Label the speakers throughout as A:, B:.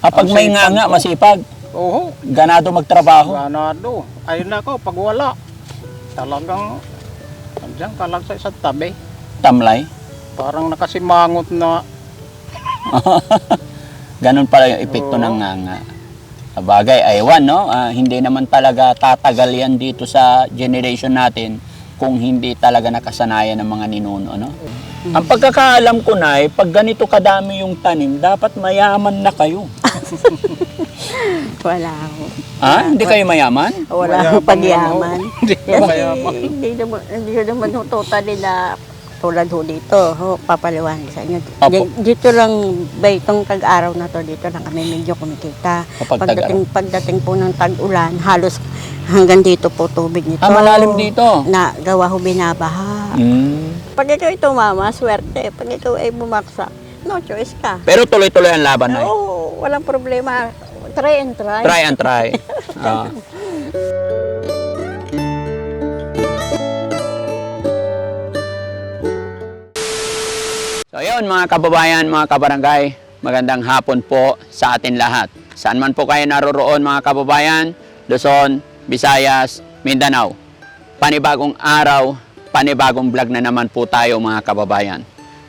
A: Ah, pag
B: Ang
A: may
B: sipag
A: nga nga,
B: ko.
A: masipag.
B: Oo,
A: Ganado magtrabaho.
B: ganado. Ayun ako, pag wala, talagang, andyan ka lang sa isang tabi.
A: Tamlay.
B: Parang nakasimangot na,
A: Ganun pala yung epekto
B: Oo.
A: ng nga nga. Sabagay, aywan, no? Ah, hindi naman talaga tatagal yan dito sa generation natin kung hindi talaga nakasanayan ng mga ninuno, no? Ang pagkakaalam ko na, pag ganito kadami yung tanim, dapat mayaman na kayo.
C: Wala ako.
A: Ah, hindi kayo mayaman?
C: Wala akong pagyaman.
B: Hindi ka
C: Kasi
B: mayaman.
C: hindi naman, hindi ko naman ho totally na tulad ho dito, ho, papaliwanag sa inyo.
A: Apo.
C: Di- Dito lang, ba itong tag-araw na to, dito lang kami medyo kumikita.
A: Kapag
C: Pagdating, pagdating po ng tag-ulan, halos hanggang dito po tubig nito.
A: Ah, malalim dito.
C: Na gawa ho binabaha.
A: Mm.
C: Pag ikaw ito mama, swerte. Pag ikaw ay bumaksak, no choice ka.
A: Pero tuloy-tuloy ang laban na.
C: Oo, walang problema. Try and try.
A: Try and try. Ah. So yun mga kababayan, mga kabarangay, magandang hapon po sa atin lahat. Saan man po kayo naroroon mga kababayan, Luzon, Visayas, Mindanao. Panibagong araw, panibagong vlog na naman po tayo mga kababayan.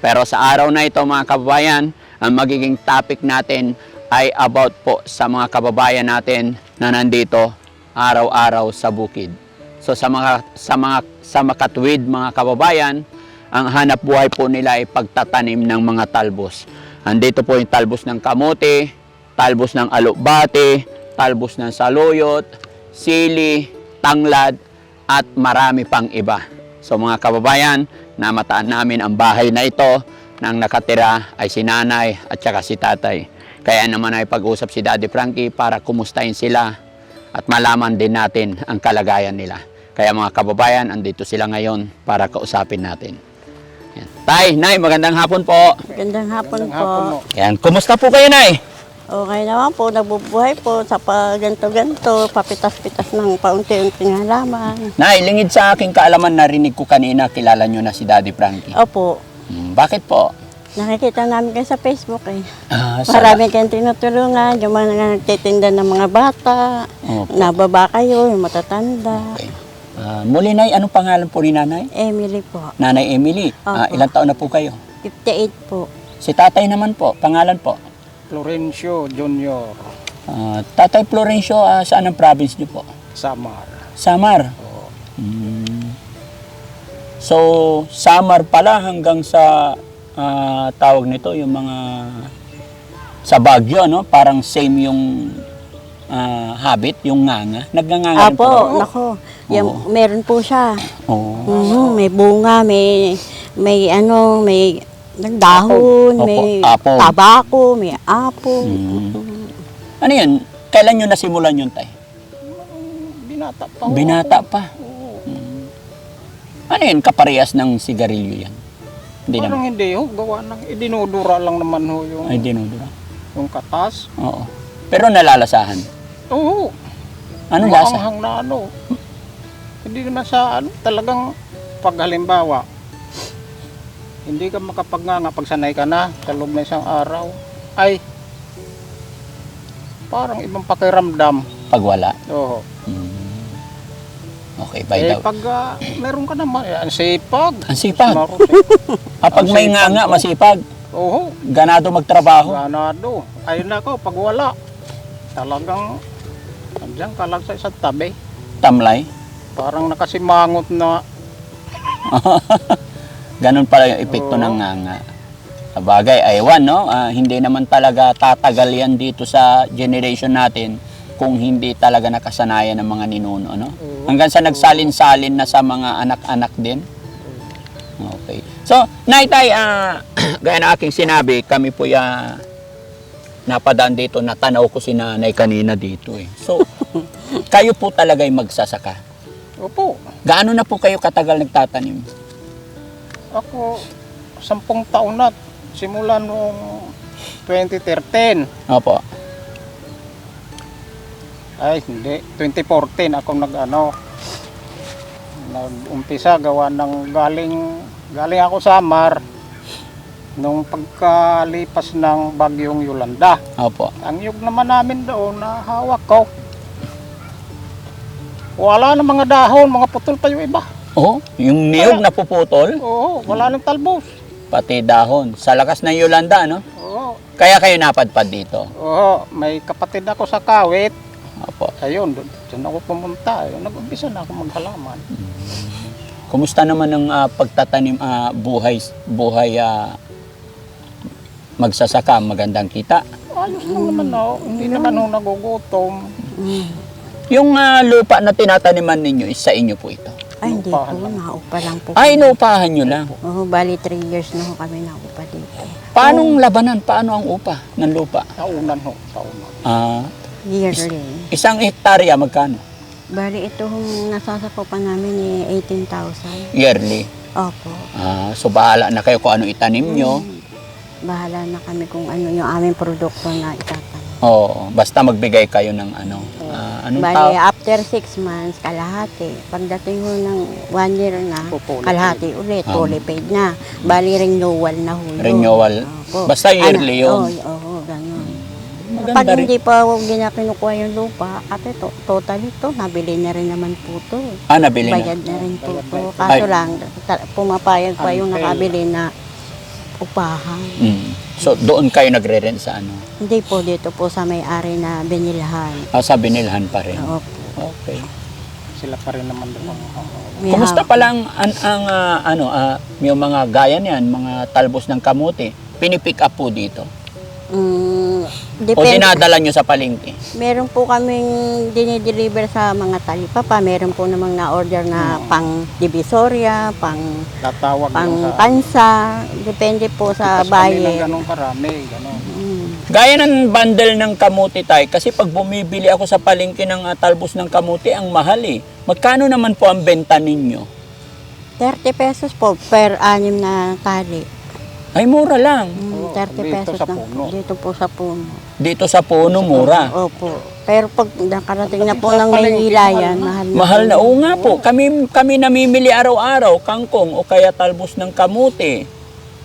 A: Pero sa araw na ito mga kababayan, ang magiging topic natin ay about po sa mga kababayan natin na nandito araw-araw sa bukid. So sa mga sa mga sa makatwid mga kababayan, ang hanap buhay po nila ay pagtatanim ng mga talbos. Andito po yung talbos ng kamote, talbos ng alubate, talbos ng saluyot, sili, tanglad, at marami pang iba. So mga kababayan, namataan namin ang bahay na ito nang nakatira ay si nanay at saka si tatay. Kaya naman ay pag-usap si Daddy Frankie para kumustahin sila at malaman din natin ang kalagayan nila. Kaya mga kababayan, andito sila ngayon para kausapin natin. Yan. Tay, Nay, magandang hapon po.
C: Gandang hapon
B: Ang
C: po.
B: hapon mo.
A: Yan, kumusta po kayo, Nay?
C: Okay naman po, nabubuhay po sa paganto-ganto, papitas-pitas ng paunti-unting halaman.
A: Nay, lingid sa aking kaalaman, narinig ko kanina, kilala nyo na si Daddy Frankie.
C: Opo,
A: Hmm, bakit po?
C: nakikita namin kayo sa Facebook eh.
A: Ah, sa-
C: Marami kayong tinutulungan, yung mga nagtitinda ng mga bata,
A: Opo.
C: nababa kayo, yung matatanda.
A: Okay. Ah, muli, Nay, anong pangalan po ni Nanay?
C: Emily po,
A: Nanay Emily. Ah,
C: Opo.
A: ilang taon na po kayo?
C: 58 po.
A: Si tatay naman po, pangalan po?
B: Florencio Junior,
A: Ah, tatay Florencio, ah, saan ang province niyo po?
B: Samar.
A: Samar.
B: Oo.
A: Mm. So, Samar pala hanggang sa ah, tawag nito, yung mga sa Baguio, no? Parang same yung ah, habit, yung nganga. Nagnganga rin po.
C: Apo, nako, yan,
A: Oo.
C: meron po siya.
A: Oo.
C: Mhm, may bunga, may may ano, may dahon,
A: Opo,
C: may
A: apple.
C: tabako, may apple.
A: Mm. Ano yun? Kailan nyo nasimulan yun, tay?
B: Binata pa. ho.
A: Binata pa. Mm. Ano yun? Kaparehas ng sigarilyo yan? Hindi naman.
B: Parang hindi ho, gawa ng idinudura lang naman ho yung,
A: Ay, dinudura.
B: yung katas.
A: Oo. Pero nalalasahan.
B: Oo.
A: Anong lasa?
B: Maanghang na ano. Hindi na sa ano, talagang pag halimbawa, hindi ka makapagnganga pag sanay ka na sa loob ng isang araw, ay parang ibang pakiramdam.
A: Pag wala.
B: Oo.
A: Mm. Okay, by
B: Eh,
A: the
B: pag ah, meron ka naman, eh, ang sipag.
A: Ang sipag. Ah, pag may
B: sipag
A: nga nga,
B: ko.
A: masipag.
B: Oo.
A: Ganado magtrabaho.
B: Ganado. Ayun ako, pag wala, talagang andyan ka lang sa isang tabi.
A: Tamlay.
B: Parang nakasimangot na
A: Ganun pala yung epekto
B: Oo.
A: ng nga nga. Sabagay, aywan, no? Ah, hindi naman talaga tatagal yan dito sa generation natin kung hindi talaga nakasanayan ng mga ninuno, no?
B: Oo.
A: Hanggang sa nagsalin-salin na sa mga anak-anak din. Okay. So, Naitay, ah, gaya na aking sinabi, kami po ya napadaan dito, natanaw ko si nanay kanina dito eh. So, kayo po talaga ay magsasaka.
B: Opo.
A: Gaano na po kayo katagal nagtatanim?
B: Ako, sampung taon na. Simula noong 2013.
A: Opo.
B: Ay, hindi. 2014 ako nag-ano. Nag-umpisa gawa ng galing galing ako sa Mar. nung pagkalipas ng bagyong Yolanda.
A: Opo.
B: Ang yug naman namin doon na hawak ko. Wala na mga dahon, mga putol pa yung iba.
A: Oh, yung niyog na puputol,
B: Oo, wala nang talbos.
A: pati dahon. Sa lakas ng Yolanda, no?
B: Oo,
A: Kaya kayo napadpad dito.
B: oo, may kapatid ako sa Kawit.
A: Opo.
B: Ayun, doon doon ako pumunta. Ayun, nag-umpisa na ako maghalaman.
A: Kumusta naman ang ah, pagtatanim ah, buhay buhay ah, magsasaka, magandang kita?
B: Ayos lang naman ako. Hindi naman ako nagugutom.
A: Yung ah, lupa na tinataniman ninyo is sa inyo po ito.
C: Ay, hindi po.
B: Upahan lang.
C: Naupa lang po.
A: Ay, inuupahan nyo lang.
C: Oo, bali 3 years na ho kami naupa dito.
A: Paanong labanan? Paano ang upa ng lupa?
B: Taunan ho, taunan.
A: Ah,
C: Yearly.
A: isang hektarya magkano?
C: Bali ito hong nasasakupan namin eh 18,000.
A: Yearly.
C: Opo.
A: Ah, so bahala na kayo kung ano itanim nyo.
C: Bahala na kami kung ano yung aming produkto na itatanim.
A: Oo, basta magbigay kayo ng ano. ah, anong
C: Bali,
A: tawag?
C: after 6 months, kalahati. Pagdating mo ng 1 year na,
B: Pupuli.
C: kalahati ulit,
A: Ah.
C: fully paid na. Bali, renewal na ho yun.
A: Renewal.
C: Opo.
A: Basta yearly
C: Ano,
A: yun.
C: Oo, oo, ganun.
A: Maganda
C: Pag
A: rin.
C: hindi pa ginakinukuha yung lupa, ate, to, total ito, nabili na rin naman po to. eh.
A: Ah, nabili na.
C: Bayad na rin po to. Kaso
A: Ay.
C: lang, ta- pumapayag pa yung nakabili na upahan.
A: Mm. So, doon kayo nagre-rent sa ano?
C: Hindi po dito po sa may-ari na binilhan.
A: Ah, sa binilhan pa rin.
C: Opo.
A: Okay.
B: Sila pa rin naman doon.
C: May
A: Kumusta pa lang ang, ang ah, ano, ah, yung mga gaya niyan, mga talbos ng kamote, pinipick up po dito?
C: Mm,
A: O
C: depende.
A: dinadala nyo sa palengke?
C: Meron po kaming dinideliver sa mga talipapa. Meron po namang na-order na pang divisoria, pang
B: Tatawag
C: pang
B: lang sa...
C: pansa. Depende po sa
B: Tapos kami ng ganong karami, ganon.
A: Gaya ng bundle ng kamote tayo, kasi pag bumibili ako sa palengke ng ah, talbos ng kamote, ang mahal eh. Magkano naman po ang benta ninyo?
C: 30 pesos po per anim na tali.
A: Ay, mura lang.
C: Mm,
B: Oo,
C: 30
B: dito
C: pesos
B: sa
C: lang
B: puno.
C: po. Dito po sa puno.
A: Dito sa puno, mura.
C: Opo. Pero pag nakarating na po ng Maynila
B: mahal
C: yan,
B: na.
C: mahal na.
A: Mahal
C: po.
A: na. Oo nga po. Kami, kami namimili araw-araw, kangkong o kaya talbos ng kamote.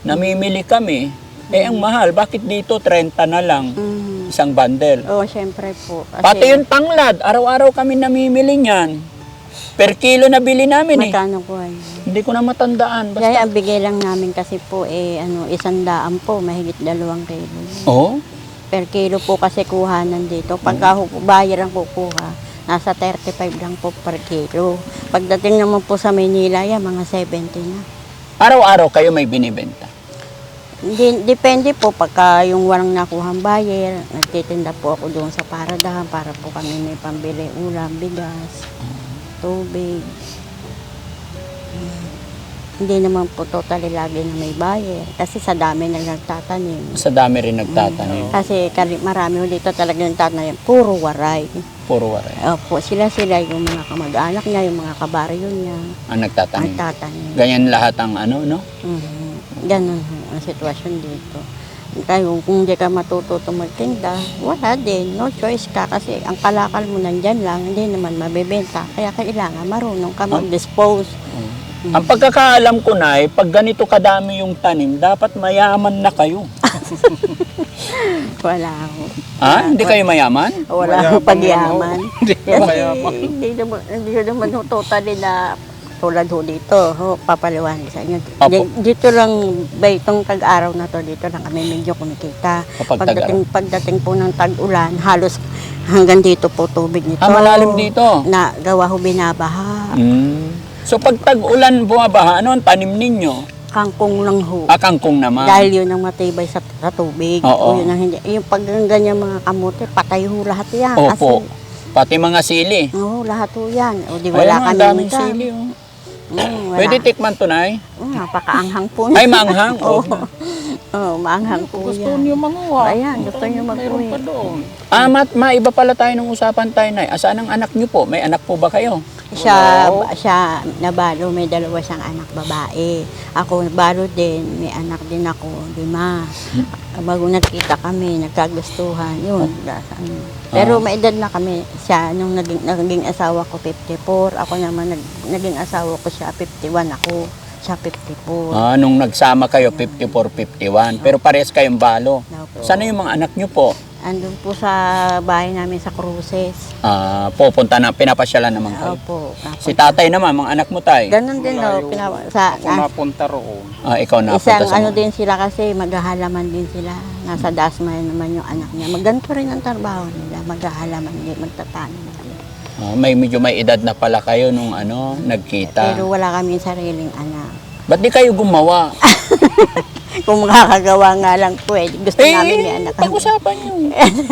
A: Namimili kami. Eh, ang mahal. Bakit dito 30 na lang
C: Mm.
A: isang bundle?
C: Oo, syempre po. Kasi
A: Pati yung tanglad, araw-araw kami namimili niyan. Per kilo na bili namin eh.
C: Magkano po ay?
A: Hindi ko na matandaan.
C: Kaya
A: Basta.
C: ang bigay lang namin kasi po eh ano isang daan po mahigit dalawang kilo.
A: Oo.
C: Per kilo po kasi kuhanan dito. Pagka hu- buyer ang kukuha, nasa 35 lang po per kilo. Pagdating naman po sa Maynila, yan, mga 70 na.
A: Araw-araw kayo may binibenta.
C: Hindi, depende po pagka yung walang nakuhang buyer, nagtitinda po ako doon sa paradahan para po kami may pambili ulam, bigas, tubig. Hmm. Hindi naman po totally lagi na may buyer kasi sa dami na nagtatanim.
A: Sa dami rin nagtatanim.
C: Kasi kali- marami dito talaga nagtatanim, puro waray.
A: Puro waray.
C: Opo, sila-sila yung mga kamag-anak niya, yung mga kabaryo niya,
A: Ang nagtatanim.
C: nagtatanim.
A: Ganyan lahat ang ano, no?
C: Mhm. Ganun ang sitwasyon dito. Tayo, kung hindi ka matututo magtinda, wala din. No choice ka kasi ang kalakal mo nandyan lang, hindi naman mabebenta. Kaya kailangan marunong ka mag-dispose.
A: Ang pagkakaalam ko na eh, pag ganito kadami yung tanim, dapat mayaman na kayo.
C: Wala ho.
A: Ah, hindi kayo mayaman?
C: Wala ho pagyaman.
B: Hindi
C: Kasi
B: mayaman.
C: hindi naman, hindi naman totally na tulad ho dito, ho, papaliwanag sa inyo.
A: Opo.
C: Dito lang, ba itong tag-araw na to, dito lang kami medyo kumikita.
A: Kapag
C: Pagdating, pagdating po ng tag-ulan, halos hanggang dito po tubig nito.
A: Ah, malalim dito.
C: Na gawa ho binabaha.
A: Mm. So pag tag-ulan bumabaha, ano ang tanim ninyo?
C: Kangkong lang ho.
A: Ah, kangkong naman.
C: Dahil yun ang matibay sa, sa tubig.
A: Oo.
C: O yun ang hindi. Yung pag ganyan mga kamote, patay ho lahat yan.
A: Opo.
C: Kasi,
A: Pati mga sili.
C: Oo, lahat ho yan. O di wala
A: ang
C: kami
A: daming sili. Oh.
C: Mm, wala.
A: Pwede tikman to, Nay?
C: Oh, napakaanghang po.
A: Ay, maanghang.
C: Oo.
A: Oh.
C: Oh, maanghang po
B: Gusto
C: yan.
B: niyo manguha.
C: Ayan, gusto niyo
B: Mayroon
C: mag-uwi.
B: doon.
A: Ah, mat, maiba pala tayo ng usapan tayo, Nay. Asaan ang anak niyo po? May anak po ba kayo?
C: Siya,
B: Wow.
C: siya nabalo, may dalawa siyang anak babae. Ako nabalo din, may anak din ako, lima. Bago nagkita kami, nagkagustuhan, yun. ano. Pero
A: Ah.
C: may edad na kami, siya, nung naging, naging asawa ko 54, ako naman, nag, naging asawa ko siya 51 ako. Siya 54.
A: Ah, nung nagsama kayo, 54-51. Pero parehas kayong balo.
C: Opo.
A: Sana yung mga anak nyo po?
C: Andun po sa bahay namin sa Cruces.
A: Ah, pupunta na, pinapasyalan naman kayo.
C: Opo.
A: Si tatay naman, mga anak mo tay.
C: Ganun din Pinawa, sa,
B: Ako
C: ah,
B: napunta roon.
A: Ah, ikaw na
C: isang
A: sa
C: ano
A: mga-
C: din sila kasi maghahalaman din sila. Nasa Dasma naman yung anak niya. Magganto rin ang trabaho nila. Maghahalaman din, magtatanim
A: Ah, may medyo may edad na pala kayo nung ano, nagkita.
C: Pero wala kami sariling anak.
A: Ba't di kayo gumawa?
C: Kung makakagawa nga lang po eh. Gusto namin may anak kami.
A: pag-usapan nyo.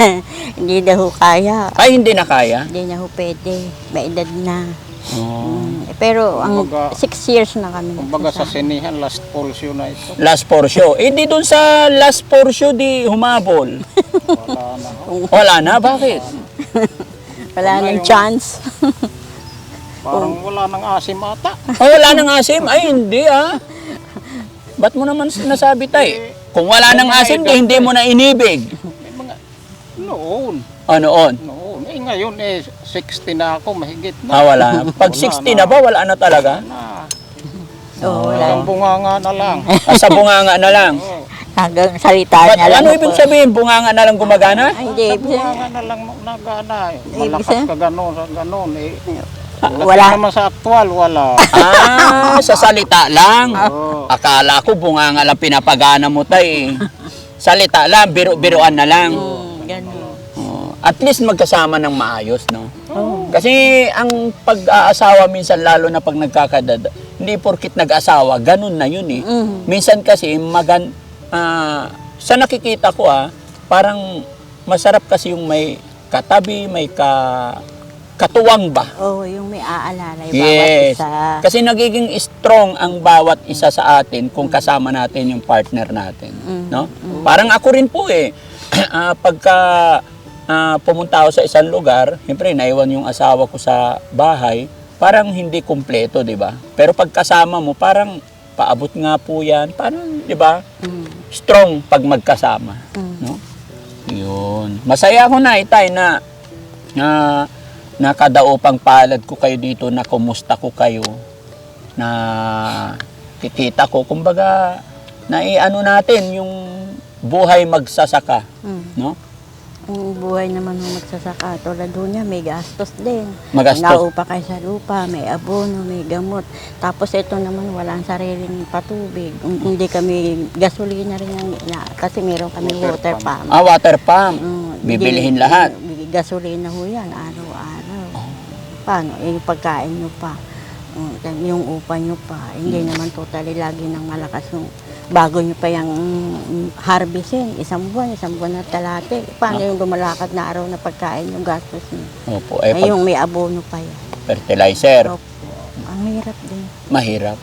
C: Hindi na ho kaya.
A: Ay, hindi na kaya?
C: Hindi na ho pwede. May edad na.
A: Oh.
C: Mm, pero ang
B: Kumbaga-
C: six years na kami.
B: Kumbaga sa sinihan, last yun na ito.
A: Last for show. Eh, di dun sa last for show, di humabol.
B: Wala na.
A: Wala na, bakit?
C: Wala
B: Wala
C: nang
B: yung-
C: chance.
B: Parang wala nang asim ata.
A: Oh, wala nang asim? Ay, hindi ah. Ba't mo naman nasabi tay? Kung wala nang asim, di hindi mo na inibig.
B: May mga, noon.
A: Ano on?
B: Noon. Eh ngayon eh, 60 na ako, mahigit na.
A: Ah, wala. Pag
B: Wala
A: 60 na ba, wala na talaga?
B: Na.
C: Oo, wala.
B: Hanggang bunganga na lang.
A: Ah, sa bunganga na lang.
B: Oo.
C: Hanggang salita
A: Ba't,
C: na lang.
A: ano
C: po.
A: ibig sabihin? Bunganga na lang gumagana?
C: Ay, hindi. Ibig
B: bunganga na lang nagana eh.
C: Ibig
B: Malakas
C: sabihin-
B: ka gano'n, sa gano'n eh.
C: Wala.
B: Wala naman sa aktual, wala.
A: Ah, sa salita lang.
B: Oo.
A: Akala ko bunganga lang pinapagana mo tay. Salita lang, biro-biroan na lang.
C: Mm, ganun.
A: Oh, at least magkasama ng maayos, no?
C: Oh.
A: Kasi ang pag-aasawa minsan lalo na pag nagkakadada, hindi porkit nag-asawa, ganun na yun eh.
C: Mm.
A: Minsan kasi magan ah, sa nakikita ko ah, parang masarap kasi yung may katabi, may ka katuwang ba?
C: Oh, yung may aalala yung
A: Yes.
C: bawat isa.
A: Kasi nagiging strong ang bawat isa sa atin kung kasama natin yung partner natin,
C: Mm.
A: no? Parang ako rin po eh. Ah, pagka ah, pumunta ako sa isang lugar, siyempre naiwan yung asawa ko sa bahay, parang hindi kumpleto, 'di ba? Pero pag kasama mo, parang paabot nga po 'yan, parang 'di ba?
C: Mm.
A: Strong pag magkasama,
C: Mm.
A: no? Yun. Masaya ako na itay na na nakadaupang palad ko kayo dito na kumusta ko kayo na kikita ko kumbaga na ano natin yung buhay magsasaka
C: Mm.
A: no
C: Ang buhay naman ng magsasaka, tulad doon niya, may gastos din.
A: magastos
C: Naupa kayo sa lupa, may abono, may gamot. Tapos ito naman, walang sariling patubig. Kung Hindi kami, gasolina rin ang, na, kasi meron kami
B: Water
C: water,
B: pump.
C: pump.
A: ah water pump
C: Mm,
A: bibilihin lahat
C: Gasolina ho yan, araw-araw. Paano? Eh, yung pagkain nyo pa. Mm, yung upa nyo pa. Hindi naman totally lagi ng malakas yung bago nyo pa yung harvestin. Isang buwan, isang buwan na talate. Paano yung lumalakad na araw na pagkain yung gastos nyo?
A: opo eh
C: Ay,
A: pag
C: yung may abono pa yan.
A: fertilizer
C: Opo. Ang hirap din.
A: mahirap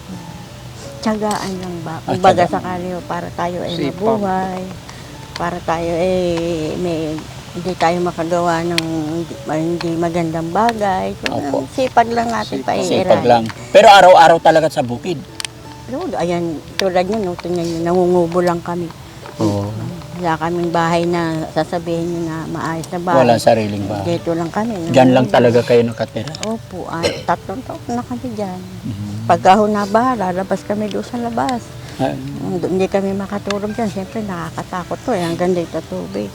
C: Tiyagaan lang ba?
A: Ah,
C: Kung baga
A: tiyagaan.
C: sakali para tayo ay
B: Sipag.
C: mabuhay. Para tayo eh may hindi tayo makagawa ng hindi, magandang bagay.
A: Opo.
C: Sipag lang natin pa
A: sipag lang pero araw-araw talaga sa bukid
C: Pero ayan, tulad nyo, no, tingnan nyo, nangungubo lang kami.
A: oh.
C: Wala kaming bahay na sasabihin nyo na maayos na bahay.
A: wala sariling bahay
C: Dito lang kami.
A: Diyan lang talaga kayo nakatira
C: Opo, ay, tatlong taon na kami dyan.
A: Mhm.
C: Pagka ho na ba, lalabas kami doon sa labas.
A: Ah,
C: Mm, Hindi kami makatulog dyan. Siyempre, nakakatakot to. Eh. Hanggang dito tubig.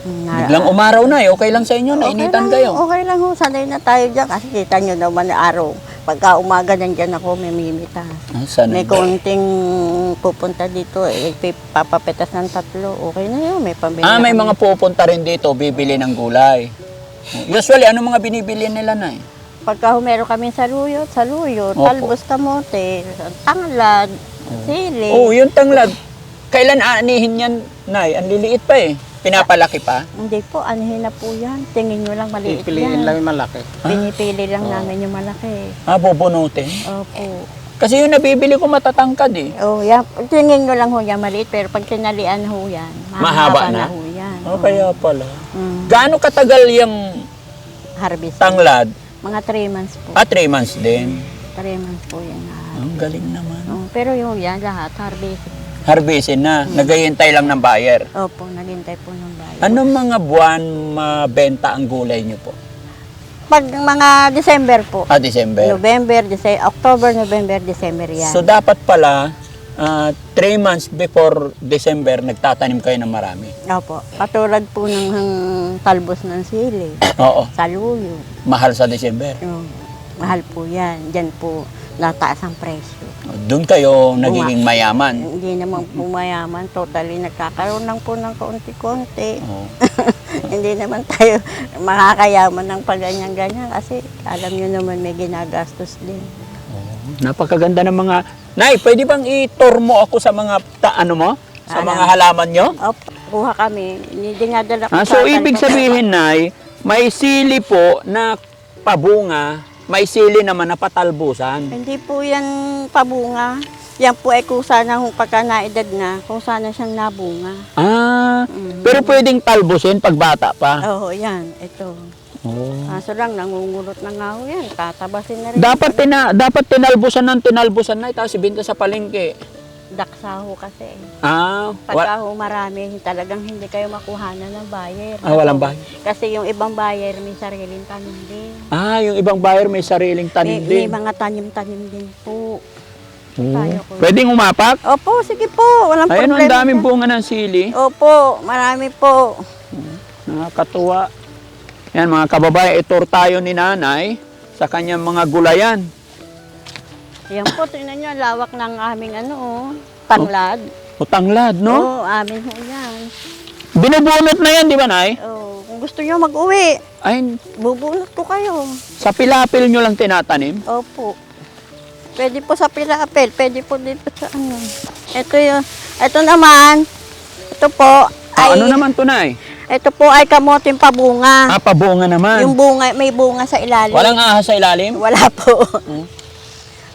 C: Mm, na-
A: biglang umaraw na eh okay lang sa inyo nainitan
C: lang,
A: kayo
C: Okay lang ho. Sanay na tayo dyan. Kasi kita nyo naman na araw. Pagka umaga nandyan ako, may mimita.
A: Ah, sana
C: May konting pupunta dito, eh, papapetas ng tatlo. Okay na yun. May pambili
A: Ah, may mga pupunta rin dito, bibili ng gulay. Usually, ano mga binibili nila na eh?
C: Pagka ho, meron kami saluyot, saluyot,
A: Opo.
C: talbos kamote, tanglad, sili.
A: Oh, yung tanglad. Kailan aanihin yan, Nay? Ang liliit pa eh. Pinapalaki pa.
C: Hindi po, anihin na po yan. Tingin nyo lang maliit
B: Pipiliin
C: yan.
B: lang yung malaki.
C: Pinipili lang namin yung malaki.
A: Ah, bubunutin.
C: Opo.
A: Kasi yung nabibili ko matatangkad eh.
C: Oh, yan. Tingin nyo lang ho yan maliit, pero pag tinalian ho yan,
A: Mahaba
C: mahaba
A: na?
C: na ho yan.
A: Oh, kaya pala.
C: Mm,
A: Gaano katagal yung
C: harvest.
A: tanglad?
C: Mga 3 months po.
A: Ah, 3 months din.
C: 3 months po yan.
A: Ang galing naman.
C: Oh, pero yung yan lahat, harvest.
A: Harvestin na. Nagayintay lang ng buyer.
C: Opo, naghintay po ng bayan.
A: Anong mga buwan mabenta ang gulay niyo po?
C: pag mga December po.
A: Ah, December.
C: November, Dece- October, November, December yan.
A: So dapat pala, 3 months before December, nagtatanim kayo ng marami.
C: Opo. Katulad po ng ng talbos ng sili,
A: Oo,
C: saluyo.
A: mahal sa December.
C: Yung, mahal po yan. Diyan po nataas ang presyo.
A: Doon kayo nagiging mayaman.
C: Hindi naman po mayaman. Totally nagkakaroon lang po ng kaunti-konti.
A: Oo.
C: Hindi naman tayo makakayaman ng paganyan-ganyan kasi alam nyo naman may ginagastos din.
A: Napakaganda ng mga... Nay, pwede bang i-tour mo ako sa mga ta, ano mo? Sa
C: Alam.
A: mga halaman nyo?
C: Opo, kuha kami. Hindi dinadala ko
A: Ah, so, ibig sabihin, Nay, may sili po na pabunga, may sili naman na patalbusan.
C: Hindi po yan pabunga. Yan po ay kung sana kung pagka naedad na, kung sana siyang nabunga.
A: Ah,
C: Mm.
A: pero pwedeng talbusin pag bata pa.
C: Oo, yan. Ito.
A: Oh.
C: Kaso lang, nangungulot na nga ho yan. Tatabasin na rin.
A: Dapat tina dapat tinalbusan ng tinalbusan na tapos ibenta sa palengke.
C: Daksa ho kasi.
A: Ah,
C: Pagka ho marami, talagang hindi kayo makuhanan ng buyer.
A: ah walang bahay.
C: Kasi yung ibang buyer may sariling tanim din.
A: Ah, yung ibang buyer may sariling tanim
C: may, may
A: din.
C: mga tanim-tanim din po.
A: Oh.
C: tayo ko.
A: Pwedeng umapak?
C: Opo, sige po. Walang
A: Ayun,
C: problema.
A: ang daming bunga ng sili.
C: Opo, marami po.
A: Nakakatuwa. Yan mga kababayan, itur tayo ni nanay sa kanyang mga gulayan.
C: Yan po, tingnan nyo, lawak ng aming ano, oh, tanglad.
A: O tanglad, no?
C: Oo, amin ho yan.
A: Binubunot na yan, di ba, Nay?
C: Oh, kung gusto nyo mag-uwi,
A: Ay,
C: bubunot ko kayo.
A: sa pilapil nyo lang tinatanim?
C: Opo. Pwede po sa pilapel, pwede po dito sa ano. Ito yun. Ito naman, ito po,
A: Ah,
C: ay,
A: ano naman to, Nay?
C: ito po ay kamoting pabunga.
A: Ah, pabunga naman.
C: Yung bunga, may bunga sa ilalim.
A: Walang ahas sa ilalim?
C: Wala po.
A: Hmm.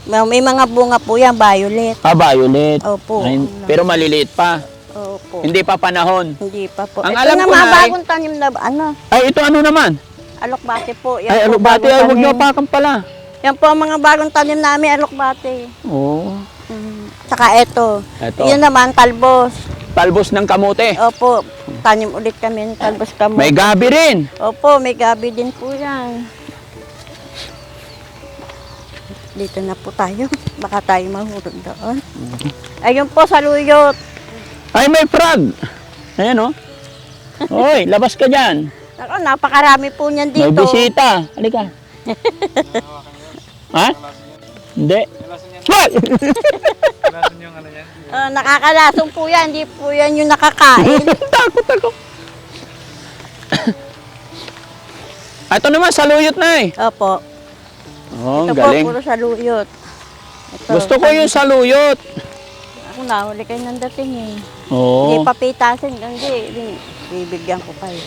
C: May- May mga bunga po yan, violet.
A: Ah, violet.
C: Opo.
A: Ay, pero maliliit pa.
C: Opo.
A: Hindi pa panahon.
C: Hindi pa po.
A: Ang
C: ito
A: alam
C: na
A: ko
C: mga
A: na
C: bagong tanim na, ano,
A: Ay, ito ano naman?
C: alokbate po. Yan
A: Ay,
C: po, bagong
A: Ay, huwag nyo apakan pala.
C: Yan po ang mga bagong tanim namin, alokbate.
A: Oo.
C: Mm. Tsaka ito.
A: Ito.
C: Yun naman, talbos.
A: Talbos ng kamote.
C: Opo, tanim ulit kami ng talbos kamo.
A: May gabi rin.
C: Opo, may gabi din po yan. Dito na po tayo. Baka tayo mahulog doon. Ayun po, saluyot.
A: Ay, may frog. Ayan, oh. Hoy, labas ka dyan.
C: Ako, napakarami po niyan
A: May
C: dito.
A: bisita. Halika. ha? Hindi. Hoy!
C: Ah, nakakalasong po yan. Hindi po yan yung nakakain.
A: Takot ako. Ito naman, saluyot na eh.
C: Opo.
A: Oh,
C: Ito
A: galing.
C: po, puro saluyot. Ito,
A: Gusto ko yung saluyot.
C: Ako nahuli kayo ng dating eh.
A: Oo.
C: Hindi papitasin. Hindi, hindi. Bibigyan ko kayo.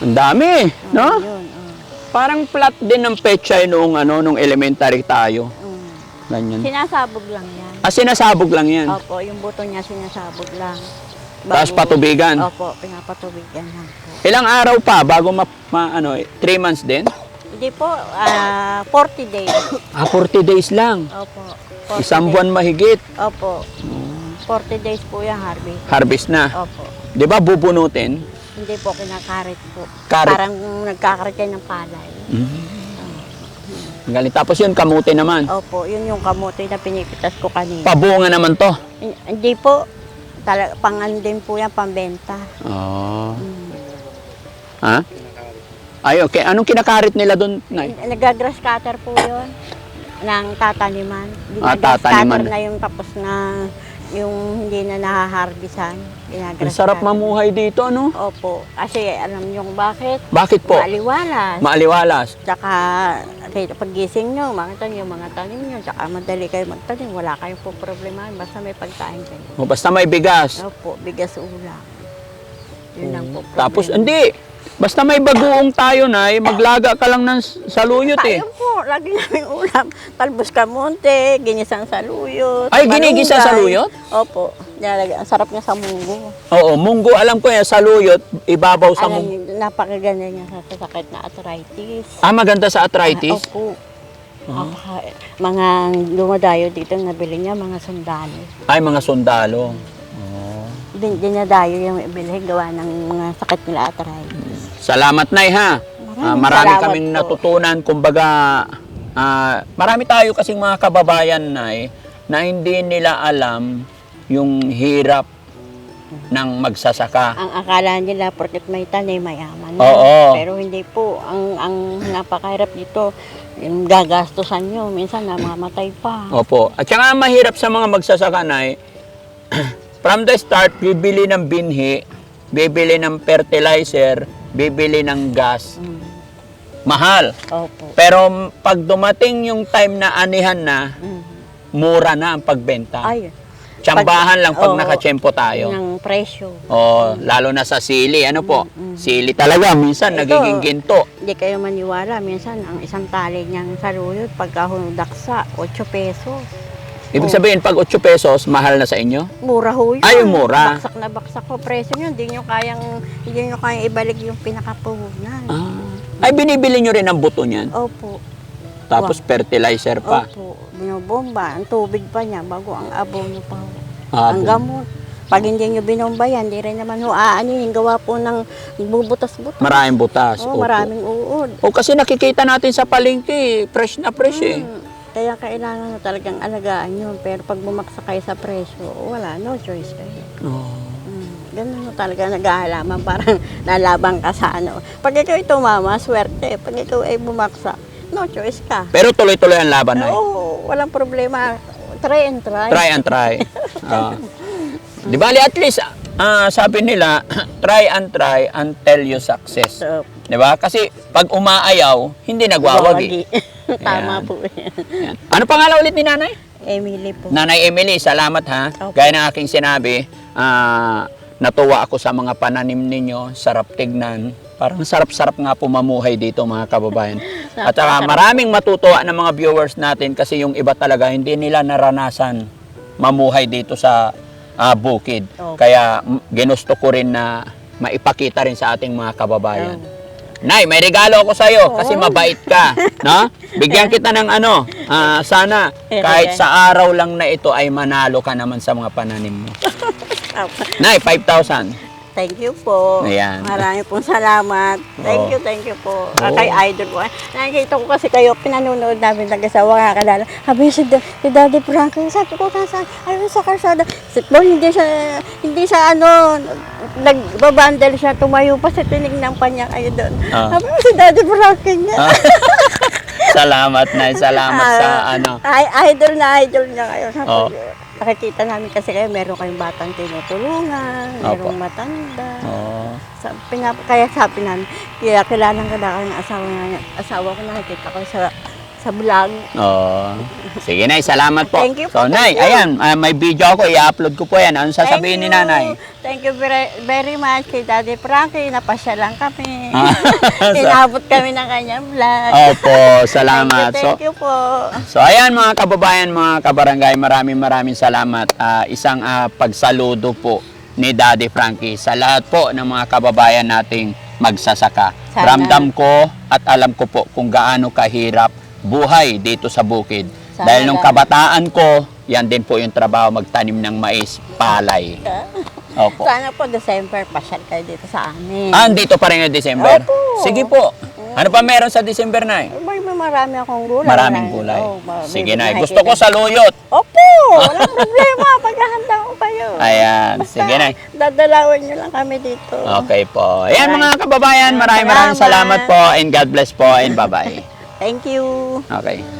A: Ang dami,
C: Oh,
A: no?
C: Yun, oh.
A: Parang flat din ng pechay noong ano, nung elementary tayo.
C: Mm.
A: Ganyan.
C: Sinasabog lang yan.
A: Ah, sinasabog lang yan.
C: Opo, yung buto niya sinasabog lang.
A: Tapos patubigan.
C: Opo, pinapatubigan lang po.
A: Ilang araw pa bago ma, ma- ano, 3 months din?
C: Hindi po, ah 40 days.
A: Ah, 40 days lang.
C: Opo. 40
A: Isang
C: days.
A: buwan mahigit.
C: Opo. 40 days po yung harvest.
A: Harvest na.
C: Opo.
A: 'Di ba bubunutin?
C: Hindi po kinakarit po.
A: Karit.
C: Parang nagkakarit kayo ng palay.
A: Ang Galing. Tapos yun, kamuti naman.
C: Opo, yun yung kamote na pinipitas ko kanina.
A: Pabunga naman to.
C: Hin- Hindi po, tala, pangan din po yan, pambenta.
A: Oh.
C: Mm.
A: Ha? Ay, okay. Anong kinakarit nila doon, Nay?
C: Nagagrass cutter po yun ng tataniman.
A: Ah,
C: Ginagrass
A: tataniman.
C: cutter na yung tapos na yung hindi na nahaharbisan.
A: Ang
C: Ginagrass
A: sarap
C: cutter.
A: mamuhay dito, no?
C: Opo. Kasi alam niyo kung bakit?
A: Bakit po?
C: Maliwalas.
A: Maaliwalas.
C: Tsaka kahit pagising nyo, makita nyo yung mga tanim nyo, tsaka madali kayo magtanim, wala kayong po problema, basta may pagkain kayo.
A: O, basta may bigas.
C: Opo, bigas ulam. Yun lang po problema.
A: Tapos, hindi. Basta may bagoong tayo, Nay, maglaga ka lang ng saluyot eh.
C: Tayo po, lagi namin ulam. Talbos kamonte, ginisang saluyot.
A: Ay, ginigisa
C: malunggay.
A: saluyot?
C: Opo. Nilalagay. Ang sarap niya sa munggo.
A: Oo, munggo, alam ko yan, saluyot, ibabaw sa
C: Alam
A: munggo.
C: niyo, napakaganda niya sa sa sakit na arthritis.
A: Ah, maganda sa arthritis?
C: Opo. Ah, mga dumadayo dito, nabili niya mga sundalo.
A: Ay, mga sundalo.
C: Din, dinadayo yung ibili gawa ng mga sakit nila arthritis.
A: Salamat, Nay, ha?
C: Maraming
A: marami
C: salamat
A: kaming
C: po.
A: natutunan. Kumbaga, ah, marami tayo kasing mga kababayan na na hindi nila alam yung hirap ng magsasaka.
C: Ang akala nila porket may tanim, mayaman na.
A: Oo.
C: Pero hindi po. Ang, ang napakahirap dito, yung gagastusan nyo, minsan namamatay pa.
A: Opo. At saka ang mahirap sa mga magsasaka na from the start, bibili ng binhi, bibili ng fertilizer, bibili ng gas.
C: Mm.
A: Mahal.
C: Opo.
A: Pero pag dumating yung time na anihan na,
C: Mm.
A: mura na ang pagbenta.
C: Ay,
A: Tsambahan lang pag
C: Oo.
A: nakatsyempo tayo.
C: ng presyo.
A: Oh, lalo na sa sili. Ano po?
C: Mm, mm.
A: Sili talaga. Minsan
C: Ito.
A: nagiging ginto.
C: Hindi kayo maniwala. Minsan, ang isang tali niyang saluyot, pagka daksa, 8 pesos.
A: Ibig
C: Oh.
A: sabihin, pag 8 pesos, mahal na sa inyo?
C: Mura ho yun.
A: Ay, mura.
C: Baksak na baksak po presyo niyo. Hindi niyo kayang, hindi niyo kayang ibalik yung pinakapuhunan.
A: Ah. Ay, binibili nyo rin ang buto niyan.
C: Opo.
A: Tapos fertilizer pa.
C: Opo. Binobomba. Ang tubig pa niya bago ang abono pa.
A: Ah,
C: ang gamot. Pag hindi niyo binomba yan, hindi rin naman ho aanin. Gawa po ng bubutas-butas.
A: Maraming butas.
C: Oo,
A: Opo.
C: maraming uod.
A: O kasi nakikita natin sa palengke, fresh na fresh eh.
C: Kaya kailangan na talagang alagaan yun. Pero pag bumaksak kayo sa presyo, wala, no choice kayo.
A: Oh.
C: Mm, ganun mo talaga nag-aalaman, parang nalabang ka sa ano. Pag ikaw ay tumama, swerte. Pag ikaw ay bumaksak, no choice ka.
A: Pero tuloy-tuloy ang laban na eh.
C: Oo, walang problema. Try and try.
A: Try and try. Ah. Di ba, at least, ah, sabi nila, try and try until you success.
C: So,
A: Di ba? Kasi pag umaayaw, hindi nagwawagi.
C: Tama
A: Ayan.
C: po yan.
A: Ano pangalan ulit ni nanay?
C: Emily po.
A: Nanay Emily, salamat ha.
C: Okay.
A: Gaya ng aking sinabi, ah, natuwa ako sa mga pananim ninyo, sarap tignan. Parang sarap-sarap nga po mamuhay dito mga kababayan. At saka
C: Napakasarap.
A: maraming matutuwa ng mga viewers natin kasi yung iba talaga hindi nila naranasan mamuhay dito sa ah, bukid.
C: Opo.
A: Kaya ginusto ko rin na maipakita rin sa ating mga kababayan. Nay, may regalo ako sa iyo kasi
C: Oo.
A: mabait ka, no? Bigyan kita ng ano, ah, sana kahit sa araw lang na ito ay manalo ka naman sa mga pananim mo. Nay, 5,000.
C: Thank you po.
A: Ayan.
C: Maraming pong salamat. Thank
A: Oo.
C: you, thank you po.
A: Oo.
C: Ah, Kay Idol po. Nakikita ko kasi kayo, pinanonood namin nag-asawa kakilala. Sabi si, Da- si Daddy Frankie, sabi ko nasaan? Ayun sa karsada. Si Paul, hindi siya, hindi siya ano, nagbabandal siya, tumayo pa sa tinignan pa niya kayo doon.
A: Ah.
C: Sabi ko si Daddy Frankie niya.
A: Ah. salamat, Nay. Salamat sa
C: Ah,
A: ano.
C: Ay, idol na idol niya kayo. Sabi
A: Oo.
C: ko, nakikita namin kasi kayo, meron kayong batang tinutulungan, merong matanda.
A: Oh.
C: Sa, pinap, kaya sabi namin, kaya kilalang ka na ng asawa, na, asawa ko nakikita ko sa sa vlog.
A: Oh. Sige, Nay. Salamat po.
C: Thank you
A: So, Nay,
C: thank you.
A: ayan. ah, may video ako. I-upload ko po yan. Anong sasabihin ni
C: Thank you.
A: Nanay?
C: Thank you very, very much kay Daddy Frankie. Napasya lang kami.
A: Ah,
C: Inabot kami ng kanyang vlog.
A: Opo, salamat.
C: Thank you, thank you po.
A: So ayan mga kababayan, mga kabarangay, maraming maraming salamat. Ah, isang ah, pagsaludo po ni Daddy Frankie sa lahat po ng mga kababayan nating magsasaka.
C: Sana.
A: Ramdam ko at alam ko po kung gaano kahirap buhay dito sa bukid.
C: Sana
A: Dahil nung kabataan ko, yan din po yung trabaho magtanim ng mais, palay. Opo.
C: Sana po December pasyal kayo dito sa amin.
A: Ah, dito pa rin yung December?
C: Opo.
A: Sige po. Ano pa meron sa December na
C: May, may marami akong gulay.
A: Maraming
C: Marami-
A: gulay.
C: Oh, ma-
A: Sige na,
C: may-
A: gusto ko sa luyot.
C: Opo, walang problema. Paghahanda ko kayo.
A: Ayan,
C: Basta
A: sige na.
C: Dadalawan nyo lang kami dito.
A: Okay po. Ayan mga kababayan, maraming maraming salamat
C: Salamat.
A: po and God bless po and bye-bye.
C: Thank you.
A: Okay.